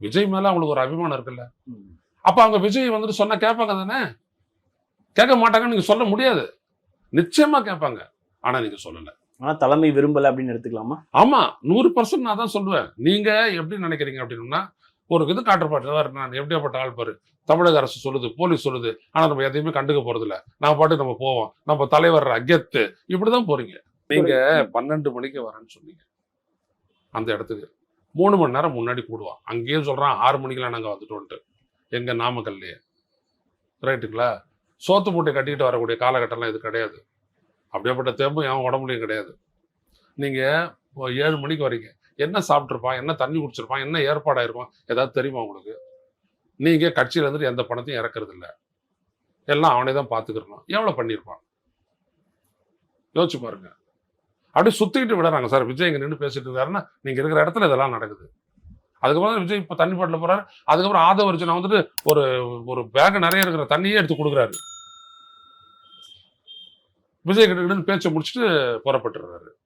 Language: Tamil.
விஜய் மேல அவங்களுக்கு ஒரு அபிமானம் இருக்குல்ல. அப்ப அவங்க விஜய் வந்துட்டு சொன்னா கேட்பாங்க தானே? கேட்க மாட்டாங்கன்னு நீங்க சொல்ல முடியாது. நிச்சயமா கேட்பாங்க. ஆனா நீங்க சொல்லல. ஆனா தலைமை விரும்பல அப்படின்னு எடுத்துக்கலாமா? ஆமா நூறு பர்சன்ட் நான் தான் சொல்லுவேன். நீங்க எப்படி நினைக்கிறீங்க அப்படின்னா ஒரு இது காட்டுப்பாட்டு நான் எப்படியாப்பட்ட ஆள் பாரு. தமிழக அரசு சொல்லுது போலீஸ் சொல்லுது. ஆனா நம்ம எதையுமே கண்டுக்க போறது இல்ல நான் பாட்டு நம்ம போவோம். நம்ம தலைவர் அகெத்து. இப்படிதான் போறீங்க. நீங்க பன்னெண்டு மணிக்கு வரேன்னு சொன்னீங்க. அந்த இடத்துக்கு. மூணு மணி நேரம் முன்னாடி கூடுவான் அங்கேயும் சொல்கிறான் ஆறு மணிக்கெல்லாம் நாங்கள் வந்துட்டோன்ட்டு. எங்கள் நாமக்கல்லையே. ரைட்டுங்களா? சோத்து மூட்டை கட்டிக்கிட்டு வரக்கூடிய காலகட்டம்லாம் இது கிடையாது. அப்படியேப்பட்ட தேம்பும் என் உடம்புலையும் கிடையாது. நீங்கள் ஏழு மணிக்கு வரீங்க. என்ன சாப்பிட்ருப்பான் என்ன தண்ணி குடிச்சிருப்பான்? என்ன ஏற்பாடாயிருப்பான்? ஏதாவது தெரியுமா உங்களுக்கு? நீங்கள் கட்சியிலேருந்து இருந்துட்டு எந்த பணத்தையும் இறக்குறது இல்லை எல்லாம் அவனே தான் பார்த்துக்கிறணும். எவ்வளோ பண்ணியிருப்பான்? யோசிச்சு பாருங்க. அப்படியே சுத்திக்கிட்டு விடுறாங்க சார். விஜய் இங்கே நின்று பேசிட்டு இருக்காருன்னா நீங்கள் இருக்கிற இடத்துல இதெல்லாம் நடக்குது. அதுக்கப்புறம் விஜய் இப்போ தண்ணி பாட்டில் போகிறாரு அதுக்கப்புறம் ஆதவர்ஜனா வந்துட்டு ஒரு ஒரு பேக் நிறைய இருக்கிற தண்ணியே எடுத்து கொடுக்குறாரு. விஜய் கிட்ட பேச்சை முடிச்சுட்டு புறப்பட்டுறாரு.